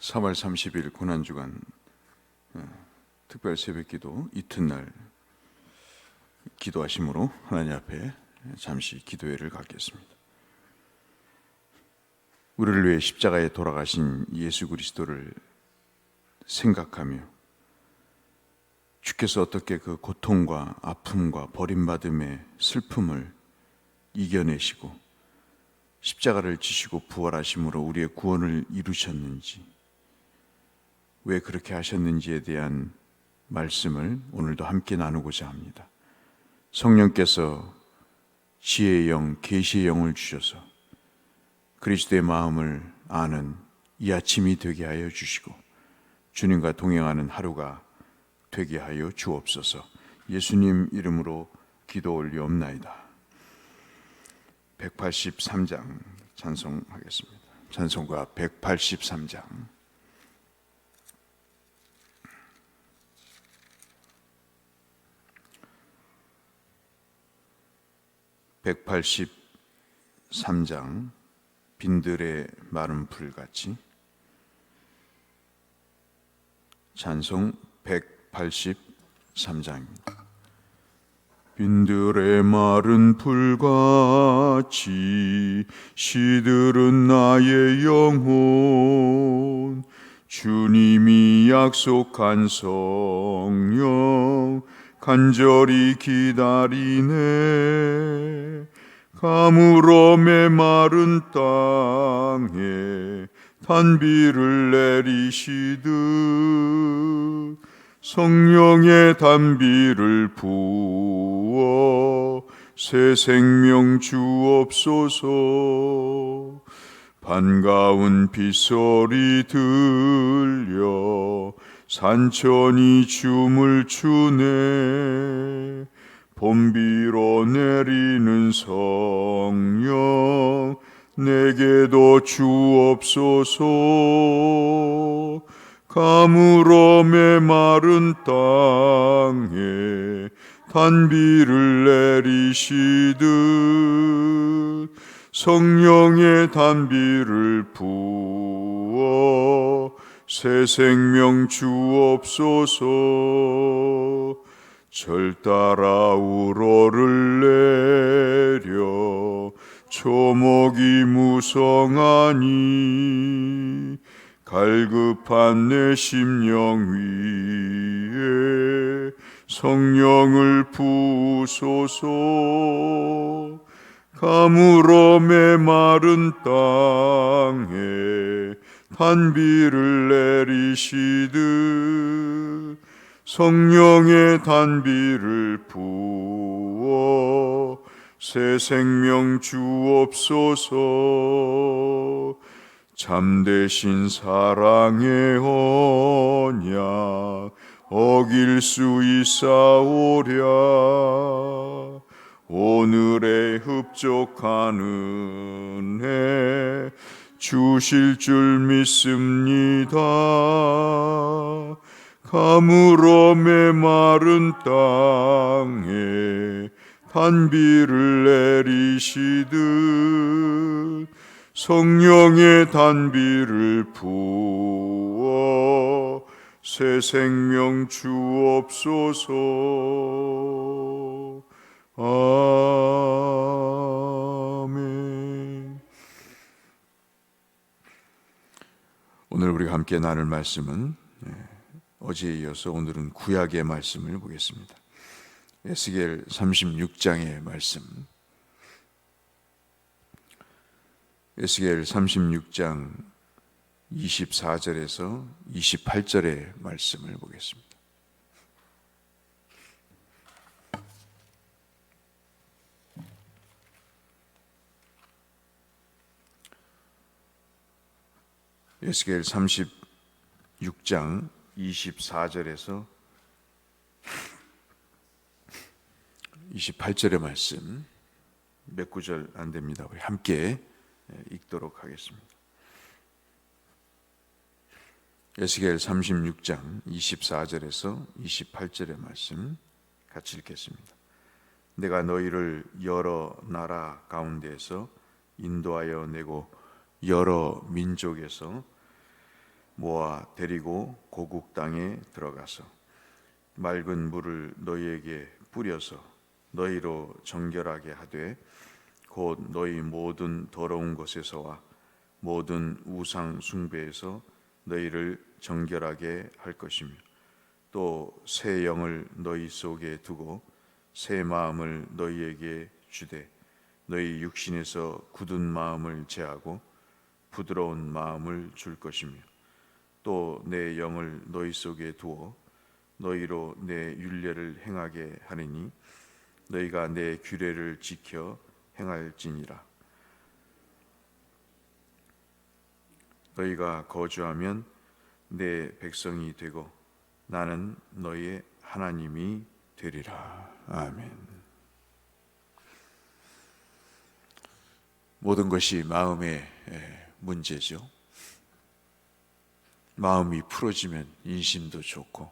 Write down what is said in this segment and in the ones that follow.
3월 30일 고난주간 어, 특별 새벽기도 이튿날 기도하심으로 하나님 앞에 잠시 기도회를 갖겠습니다. 우리를 위해 십자가에 돌아가신 예수 그리스도를 생각하며 주께서 어떻게 그 고통과 아픔과 버림받음의 슬픔을 이겨내시고 십자가를 지시고 부활하심으로 우리의 구원을 이루셨는지 왜 그렇게 하셨는지에 대한 말씀을 오늘도 함께 나누고자 합니다. 성령께서 지혜의 영, 계시의 영을 주셔서 그리스도의 마음을 아는 이 아침이 되게 하여 주시고 주님과 동행하는 하루가 되게 하여 주옵소서. 예수님 이름으로 기도 올리옵나이다. 183장 찬송하겠습니다. 찬송가 183장. (183장) 빈들의 마른 풀같이 찬송 183장입니다. 빈들의 마른 풀같이 시들은 나의 영혼 주님이 약속한 성령 간절히 기다리네. 가물어 메마른 땅에 단비를 내리시듯 성령의 단비를 부어 새 생명 주옵소서. 반가운 빗소리 들려 산천이 춤을 추네. 봄비로 내리는 성령 내게도 주옵소서. 가물어 메마른 땅에 단비를 내리시듯 성령의 단비를 부어 새 생명 주옵소서. 절 따라 우러를 내려. 초목이 무성하니 갈급한 내 심령 위에 성령을 부소서. 가물어 메마른 땅에 단비를 내리시듯 성령의 단비를 부어 새 생명 주옵소서. 참되신 사랑의 언약 어길 수 있사오랴. 오늘의 흡족한 은혜 주실 줄 믿습니다. 가물어 메마른 땅에 단비를 내리시듯 성령의 단비를 부어 새 생명 주옵소서. 아 오늘 우리가 함께 나눌 말씀은 예, 어제에 이어서 오늘은 구약의 말씀을 보겠습니다. 에스겔 36장의 말씀. 에스겔 36장 24절에서 28절의 말씀을 보겠습니다. 에스겔 36장 24절에서 28절의 말씀 몇 구절 안 됩니다. 우리 함께 읽도록 하겠습니다. 에스겔 36장 24절에서 28절의 말씀 같이 읽겠습니다. 내가 너희를 여러 나라 가운데에서 인도하여 내고 여러 민족에서 모아 데리고 고국 땅에 들어가서 맑은 물을 너희에게 뿌려서 너희로 정결하게 하되 곧 너희 모든 더러운 것에서와 모든 우상 숭배에서 너희를 정결하게 할 것이며 또 새 영을 너희 속에 두고 새 마음을 너희에게 주되 너희 육신에서 굳은 마음을 제하고 부드러운 마음을 줄 것이며 또 내 영을 너희 속에 두어 너희로 내 윤례를 행하게 하리니 너희가 내 규례를 지켜 행할지니라 너희가 거주하면 내 백성이 되고 나는 너희의 하나님이 되리라 아멘. 모든 것이 마음의 예, 문제죠. 마음이 풀어지면 인심도 좋고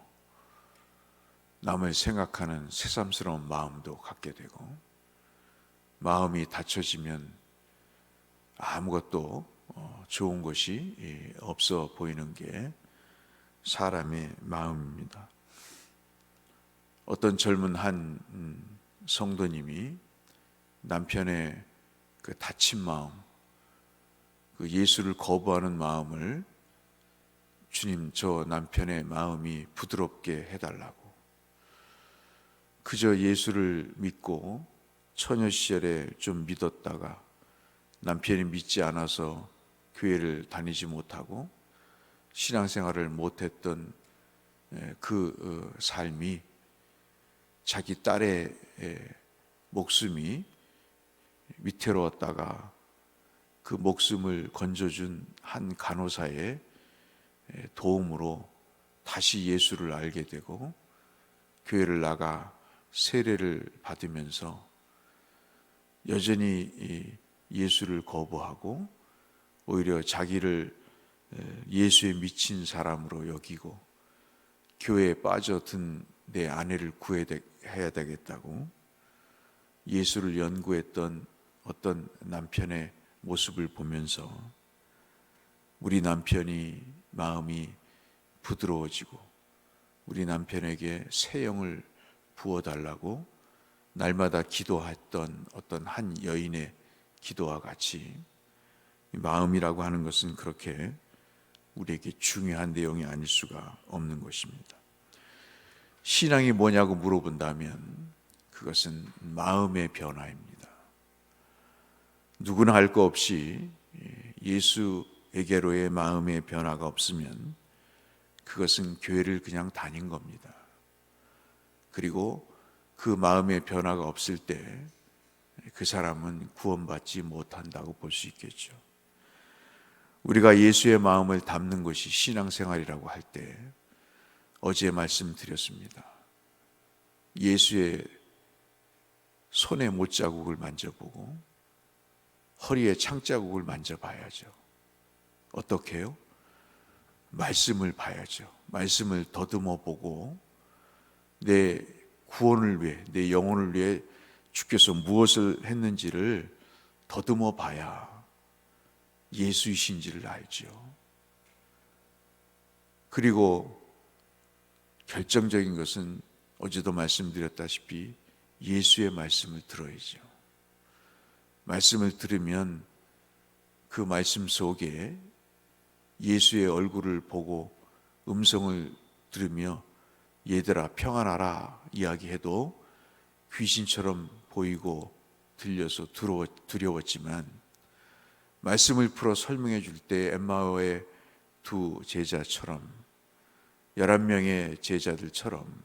남을 생각하는 새삼스러운 마음도 갖게 되고 마음이 닫혀지면 아무것도 어, 좋은 것이 예, 없어 보이는 게 사람의 마음입니다. 어떤 젊은 한 음, 성도님이 남편의 그 다친 마음, 그 예수를 거부하는 마음을 주님 저 남편의 마음이 부드럽게 해달라고. 그저 예수를 믿고 처녀 시절에 좀 믿었다가 남편이 믿지 않아서 교회를 다니지 못하고 신앙생활을 못했던 그 어, 삶이 자기 딸의 목숨이 위태로웠다가 그 목숨을 건져준 한 간호사의 도움으로 다시 예수를 알게 되고 교회를 나가 세례를 받으면서 여전히 예수를 거부하고 오히려 자기를 예수에 미친 사람으로 여기고 교회에 빠져든 내 아내를 구해야 되겠다고 예수를 연구했던 어떤 남편의 모습을 보면서 우리 남편이 마음이 부드러워지고 우리 남편에게 새 영을 부어달라고 날마다 기도했던 어떤 한 여인의 기도와 같이 마음이라고 하는 것은 그렇게 우리에게 중요한 내용이 아닐 수가 없는 것입니다. 신앙이 뭐냐고 물어본다면 그것은 마음의 변화입니다. 누구나 할 거 없이 예수 에게로의 마음의 변화가 없으면 그것은 교회를 그냥 다닌 겁니다. 그리고 그 마음의 변화가 없을 때 그 사람은 구원받지 못한다고 볼 수 있겠죠. 우리가 예수의 마음을 담는 것이 신앙생활이라고 할 때 어제 말씀드렸습니다. 예수의 손에 못자국을 만져보고 허리에 창자국을 만져봐야죠. 어떻게 해요? 말씀을 봐야죠. 말씀을 더듬어 보고 내 구원을 위해, 내 영혼을 위해 주께서 무엇을 했는지를 더듬어 봐야 예수이신지를 알죠. 그리고 결정적인 것은 어제도 말씀드렸다시피 예수의 말씀을 들어야죠. 말씀을 들으면 그 말씀 속에 예수의 얼굴을 보고 음성을 들으며 얘들아 평안하라 이야기해도 귀신처럼 보이고 들려서 두려웠지만 말씀을 풀어 설명해 줄 때 엠마오의 두 제자처럼 열한 명의 제자들처럼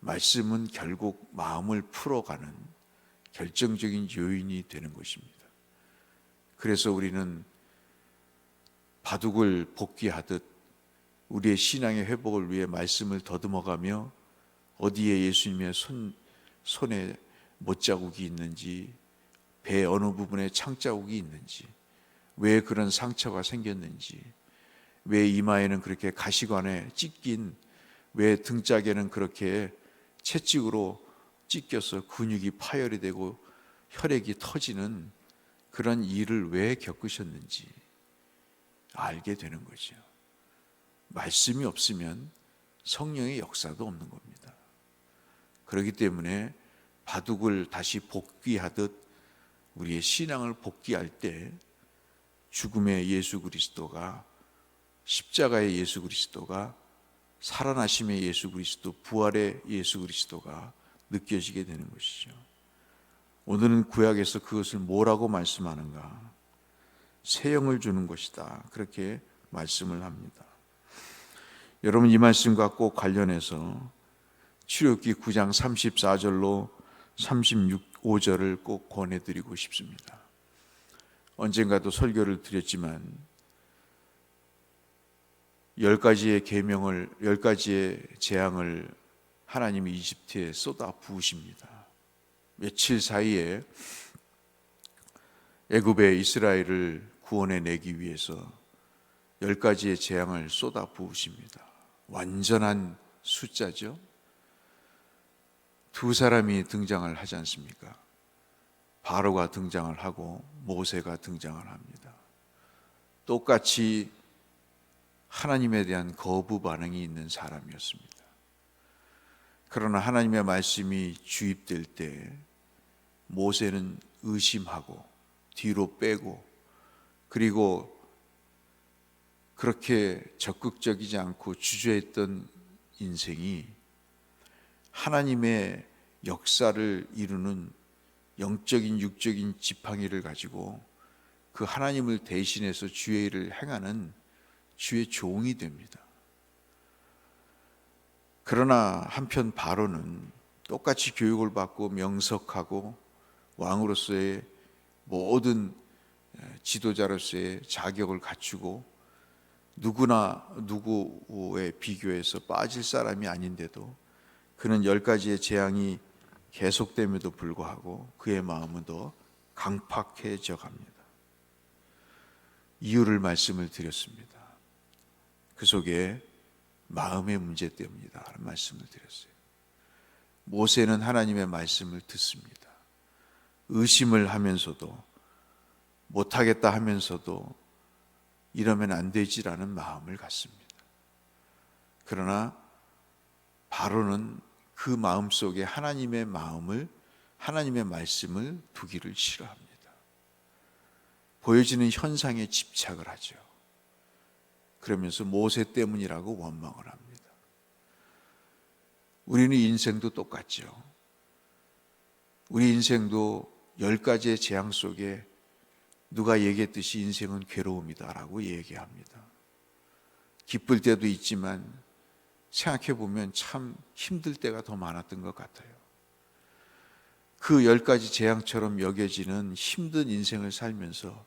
말씀은 결국 마음을 풀어가는 결정적인 요인이 되는 것입니다. 그래서 우리는 바둑을 복귀하듯 우리의 신앙의 회복을 위해 말씀을 더듬어가며 어디에 예수님의 손, 손에 못자국이 있는지, 배 어느 부분에 창자국이 있는지, 왜 그런 상처가 생겼는지, 왜 이마에는 그렇게 가시관에 찢긴, 왜 등짝에는 그렇게 채찍으로 찢겨서 근육이 파열이 되고 혈액이 터지는 그런 일을 왜 겪으셨는지 알게 되는 거죠. 말씀이 없으면 성령의 역사도 없는 겁니다. 그렇기 때문에 바둑을 다시 복귀하듯 우리의 신앙을 복귀할 때 죽음의 예수 그리스도가 십자가의 예수 그리스도가 살아나심의 예수 그리스도, 부활의 예수 그리스도가 느껴지게 되는 것이죠. 오늘은 구약에서 그것을 뭐라고 말씀하는가? 새 영을 주는 것이다. 그렇게 말씀을 합니다. 여러분 이 말씀과 꼭 관련해서 출애굽기 9장 34절로 36, 절을 꼭 권해 드리고 싶습니다. 언젠가도 설교를 드렸지만 열 가지의 계명을 열 가지의 재앙을 하나님이 이집트에 쏟아 부으십니다. 며칠 사이에 애굽의 이스라엘을 구원해 내기 위해서 열 가지의 재앙을 쏟아 부으십니다. 완전한 숫자죠. 두 사람이 등장을 하지 않습니까? 바로가 등장을 하고 모세가 등장을 합니다. 똑같이 하나님에 대한 거부 반응이 있는 사람이었습니다. 그러나 하나님의 말씀이 주입될 때 모세는 의심하고 뒤로 빼고 그리고 그렇게 적극적이지 않고 주저했던 인생이 하나님의 역사를 이루는 영적인 육적인 지팡이를 가지고 그 하나님을 대신해서 주의 일을 행하는 주의 종이 됩니다. 그러나 한편 바로는 똑같이 교육을 받고 명석하고 왕으로서의 모든 지도자로서의 자격을 갖추고 누구나 누구에 비교해서 빠질 사람이 아닌데도 그는 열 가지의 재앙이 계속됨에도 불구하고 그의 마음은 더 강팍해져 갑니다. 이유를 말씀을 드렸습니다. 그 속에 마음의 문제. 라는 말씀을 드렸어요. 모세는 하나님의 말씀을 듣습니다. 의심을 하면서도 못하겠다 하면서도 이러면 안 되지라는 마음을 갖습니다. 그러나 바로는 그 마음 속에 하나님의 마음을 하나님의 말씀을 두기를 싫어합니다. 보여지는 현상에 집착을 하죠. 그러면서 모세 때문이라고 원망을 합니다. 우리는 인생도 똑같죠. 우리 인생도 열 가지의 재앙 속에 누가 얘기했듯이 인생은 괴로움이다라고 얘기합니다. 기쁠 때도 있지만 생각해 보면 참 힘들 때가 더 많았던 것 같아요. 그 열 가지 재앙처럼 여겨지는 힘든 인생을 살면서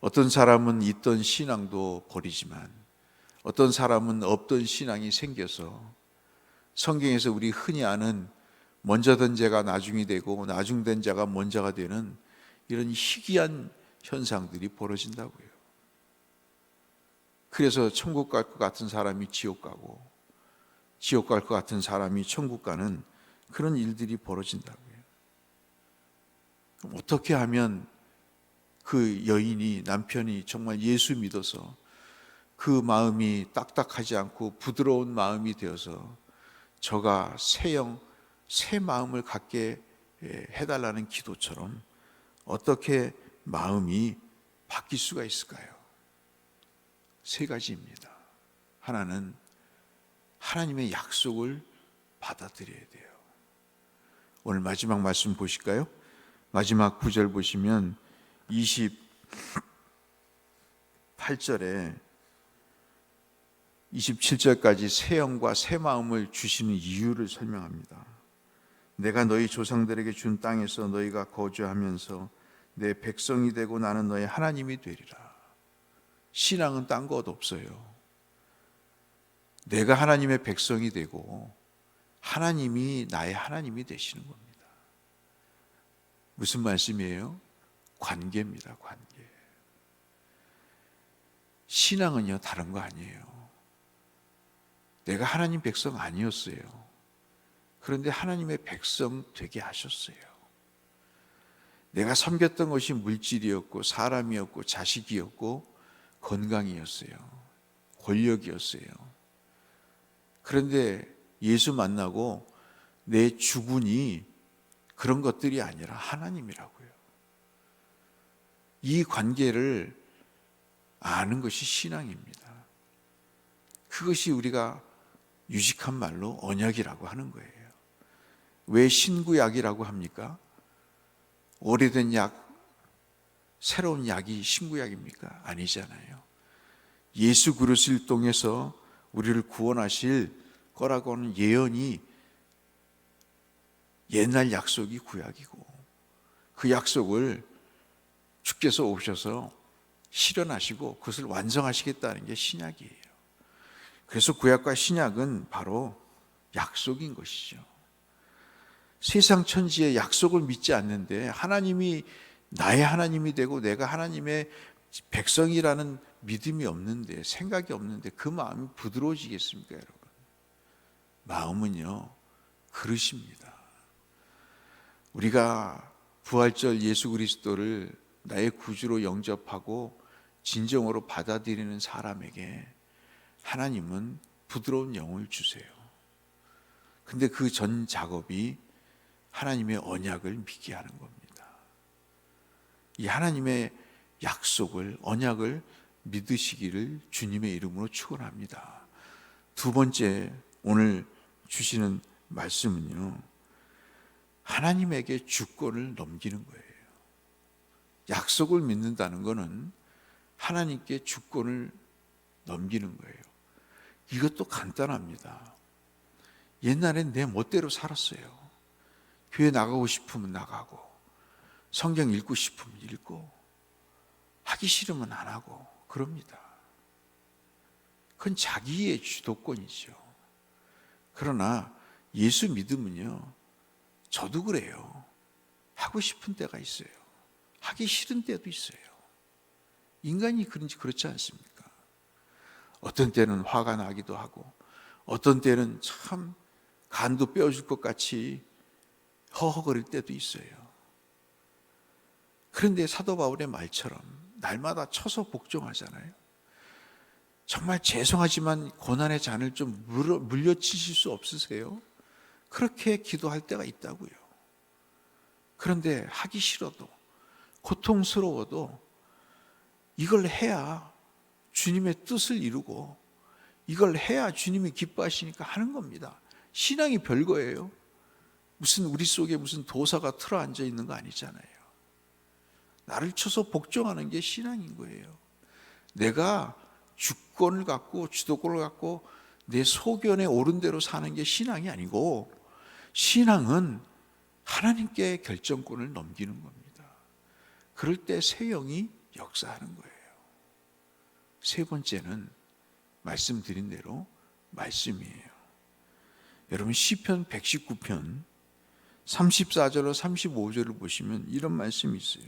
어떤 사람은 있던 신앙도 버리지만 어떤 사람은 없던 신앙이 생겨서 성경에서 우리 흔히 아는 먼저 된 자가 나중이 되고 나중된 자가 먼저가 되는 이런 희귀한 현상들이 벌어진다고요. 그래서 천국 갈 것 같은 사람이 지옥 가고 지옥 갈 것 같은 사람이 천국 가는 그런 일들이 벌어진다고요. 어떻게 하면 그 여인이 남편이 정말 예수 믿어서 그 마음이 딱딱하지 않고 부드러운 마음이 되어서 저가 새영 새 마음을 갖게 해달라는 기도처럼 어떻게 마음이 바뀔 수가 있을까요? 세 가지입니다. 하나는 하나님의 약속을 받아들여야 돼요. 오늘 마지막 말씀 보실까요? 마지막 구절 보시면 28절에 27절까지 새 영과 새 마음을 주시는 이유를 설명합니다. 내가 너희 조상들에게 준 땅에서 너희가 거주하면서 내 백성이 되고 나는 너희 하나님이 되리라. 신앙은 딴 것 없어요. 내가 하나님의 백성이 되고 하나님이 나의 하나님이 되시는 겁니다. 무슨 말씀이에요? 관계입니다, 관계. 신앙은요, 다른 거 아니에요. 내가 하나님 백성 아니었어요. 그런데 하나님의 백성 되게 하셨어요. 내가 섬겼던 것이 물질이었고, 사람이었고, 자식이었고, 건강이었어요. 권력이었어요. 그런데 예수 만나고 내 주군이 그런 것들이 아니라 하나님이라고요. 이 관계를 아는 것이 신앙입니다. 그것이 우리가 유식한 말로 언약이라고 하는 거예요. 왜 신구약이라고 합니까? 오래된 약, 새로운 약이 신구약입니까? 아니잖아요. 예수 그리스도를 통해서 우리를 구원하실 거라고 하는 예언이 옛날 약속이 구약이고 그 약속을 주께서 오셔서 실현하시고 그것을 완성하시겠다는 게 신약이에요. 그래서 구약과 신약은 바로 약속인 것이죠. 세상 천지의 약속을 믿지 않는데 하나님이 나의 하나님이 되고 내가 하나님의 백성이라는 믿음이 없는데 생각이 없는데 그 마음이 부드러워지겠습니까, 여러분? 마음은요 그릇입니다. 우리가 부활절 예수 그리스도를 나의 구주로 영접하고 진정으로 받아들이는 사람에게 하나님은 부드러운 영을 주세요. 근데 그 전 작업이 하나님의 언약을 믿게 하는 겁니다. 이 하나님의 약속을 언약을 믿으시기를 주님의 이름으로 축원합니다. 두 번째 오늘 주시는 말씀은요. 하나님에게 주권을 넘기는 거예요. 약속을 믿는다는 것은 하나님께 주권을 넘기는 거예요. 이것도 간단합니다. 옛날엔 내 멋대로 살았어요. 교회 나가고 싶으면 나가고, 성경 읽고 싶으면 읽고, 하기 싫으면 안 하고, 그럽니다. 그건 자기의 주도권이죠. 그러나 예수 믿음은요, 저도 그래요. 하고 싶은 때가 있어요. 하기 싫은 때도 있어요. 인간이 그런지 그렇지 않습니까? 어떤 때는 화가 나기도 하고, 어떤 때는 참 간도 빼어줄 것 같이 허허거릴 때도 있어요. 그런데 사도 바울의 말처럼 날마다 쳐서 복종하잖아요. 정말 죄송하지만 고난의 잔을 좀 물려치실 수 없으세요? 그렇게 기도할 때가 있다고요. 그런데 하기 싫어도 고통스러워도 이걸 해야 주님의 뜻을 이루고 이걸 해야 주님이 기뻐하시니까 하는 겁니다. 신앙이 별거예요. 무슨 우리 속에 무슨 도사가 틀어 앉아 있는 거 아니잖아요. 나를 쳐서 복종하는 게 신앙인 거예요. 내가 주권을 갖고 주도권을 갖고 내 소견에 옳은 대로 사는 게 신앙이 아니고 신앙은 하나님께 결정권을 넘기는 겁니다. 그럴 때 새 영이 역사하는 거예요. 세 번째는 말씀드린 대로 말씀이에요. 여러분 시편 119편 34절로 35절을 보시면 이런 말씀이 있어요.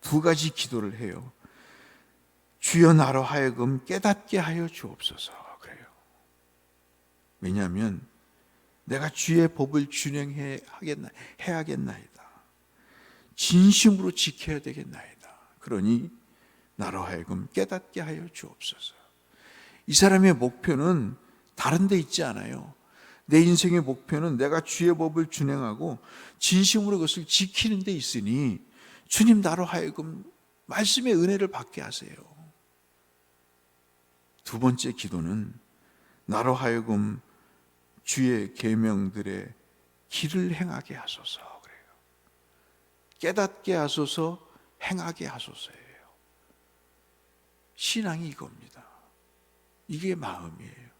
두 가지 기도를 해요. 주여 나로 하여금 깨닫게 하여 주옵소서 그래요. 왜냐하면 내가 주의 법을 준행해 하겠나 해야겠나이다. 진심으로 지켜야 되겠나이다. 그러니 나로 하여금 깨닫게 하여 주옵소서. 이 사람의 목표는 다른 데 있지 않아요. 내 인생의 목표는 내가 주의 법을 준행하고 진심으로 그것을 지키는 데 있으니 주님 나로 하여금 말씀의 은혜를 받게 하세요. 두 번째 기도는 나로 하여금 주의 계명들의 길을 행하게 하소서 그래요. 깨닫게 하소서, 행하게 하소서예요. 신앙이 이겁니다. 이게 마음이에요.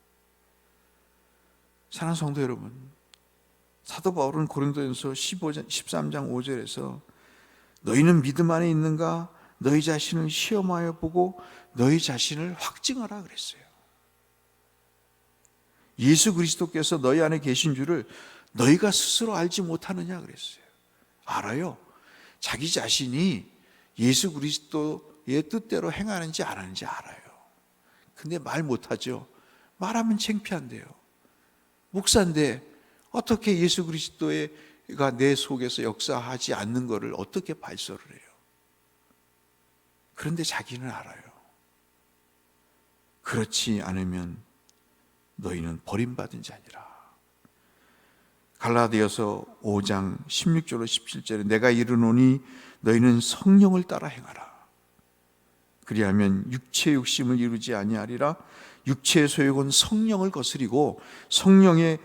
사랑하는 성도 여러분, 사도 바울은 고린도전서 15장 13장 5절에서 너희는 믿음 안에 있는가? 너희 자신을 시험하여 보고 너희 자신을 확증하라 그랬어요. 예수 그리스도께서 너희 안에 계신 줄을 너희가 스스로 알지 못하느냐 그랬어요. 알아요. 자기 자신이 예수 그리스도의 뜻대로 행하는지 안 하는지 알아요. 근데 말 못하죠. 말하면 창피한데요. 목사인데 어떻게 예수 그리스도가 내 속에서 역사하지 않는 것을 어떻게 발설을 해요? 그런데 자기는 알아요. 그렇지 않으면 너희는 버림받은 자니라. 갈라디아서 5장 16절로 17절에 내가 이르노니 너희는 성령을 따라 행하라. 그리하면 육체의 욕심을 이루지 아니하리라. 육체의 소욕은 성령을 거스리고 성령의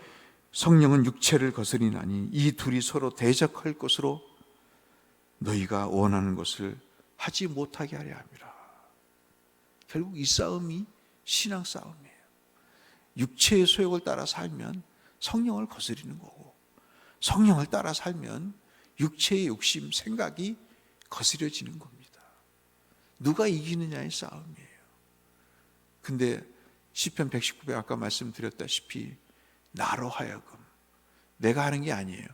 성령은 육체를 거스리나니 이 둘이 서로 대적할 것으로 너희가 원하는 것을 하지 못하게 하려 함이라. 결국 이 싸움이 신앙 싸움이에요. 육체의 소욕을 따라 살면 성령을 거스리는 거고 성령을 따라 살면 육체의 욕심, 생각이 거스려지는 겁니다. 누가 이기느냐의 싸움이에요. 근데 시편 119편 아까 말씀드렸다시피 나로 하여금 내가 하는 게 아니에요.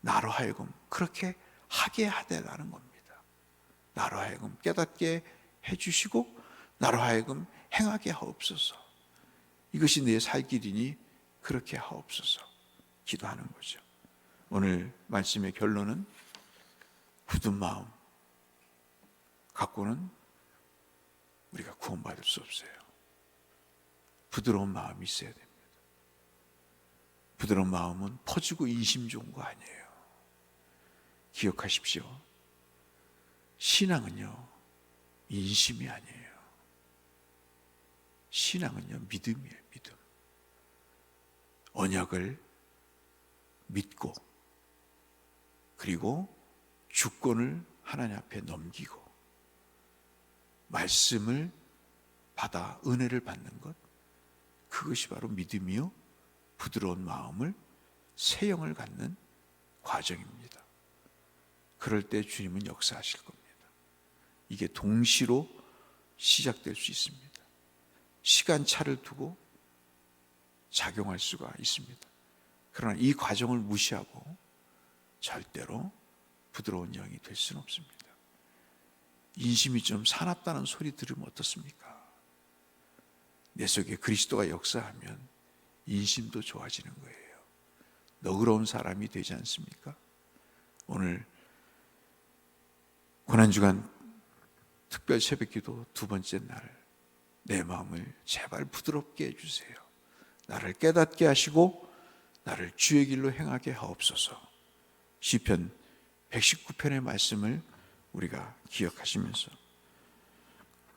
나로 하여금 그렇게 하게 하되라는 겁니다. 나로 하여금 깨닫게 해주시고 나로 하여금 행하게 하옵소서. 이것이 내 살 길이니 그렇게 하옵소서. 기도하는 거죠. 오늘 말씀의 결론은 굳은 마음 갖고는 우리가 구원받을 수 없어요. 부드러운 마음이 있어야 됩니다. 부드러운 마음은 퍼지고 인심 좋은 거 아니에요. 기억하십시오. 신앙은요, 인심이 아니에요. 신앙은요, 믿음이에요, 믿음. 언약을 믿고, 그리고 주권을 하나님 앞에 넘기고, 말씀을 받아 은혜를 받는 것, 그것이 바로 믿음이요, 부드러운 마음을 세영을 갖는 과정입니다. 그럴 때 주님은 역사하실 겁니다. 이게 동시로 시작될 수 있습니다. 시간 차를 두고 작용할 수가 있습니다. 그러나 이 과정을 무시하고 절대로 부드러운 영이 될 수는 없습니다. 인심이 좀 사납다는 소리 들으면 어떻습니까? 내 속에 그리스도가 역사하면 인심도 좋아지는 거예요. 너그러운 사람이 되지 않습니까? 오늘 고난주간 특별 새벽 기도 두 번째 날 내 마음을 제발 부드럽게 해주세요. 나를 깨닫게 하시고 나를 주의 길로 행하게 하옵소서. 시편 119편의 말씀을 우리가 기억하시면서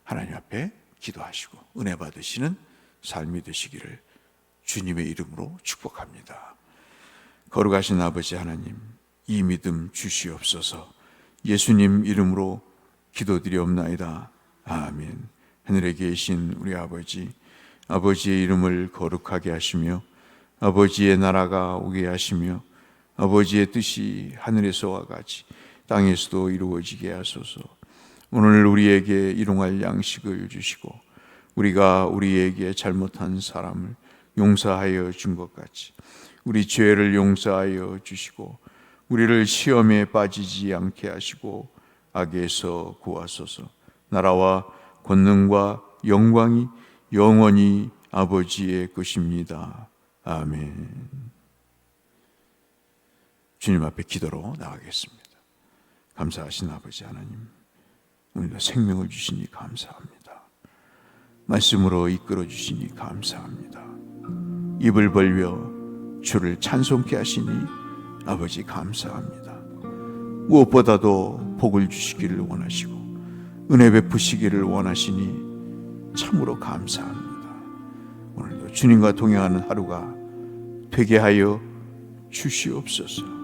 하나님 앞에 기도하시고 은혜 받으시는 삶이 되시기를 주님의 이름으로 축복합니다. 거룩하신 아버지 하나님, 이 믿음 주시옵소서. 예수님 이름으로 기도드리옵나이다. 아멘. 하늘에 계신 우리 아버지, 아버지의 이름을 거룩하게 하시며 아버지의 나라가 오게 하시며 아버지의 뜻이 하늘에서와 같이 땅에서도 이루어지게 하소서. 오늘 우리에게 일용할 양식을 주시고 우리가 우리에게 잘못한 사람을 용서하여 준 것 같이 우리 죄를 용서하여 주시고 우리를 시험에 빠지지 않게 하시고 악에서 구하소서. 나라와 권능과 영광이 영원히 아버지의 것입니다. 아멘. 주님 앞에 기도로 나가겠습니다. 감사하신 아버지 하나님, 오늘도 생명을 주시니 감사합니다. 말씀으로 이끌어 주시니 감사합니다. 입을 벌려 주를 찬송케 하시니 아버지 감사합니다. 무엇보다도 복을 주시기를 원하시고 은혜 베푸시기를 원하시니 참으로 감사합니다. 오늘도 주님과 동행하는 하루가 되게 하여 주시옵소서.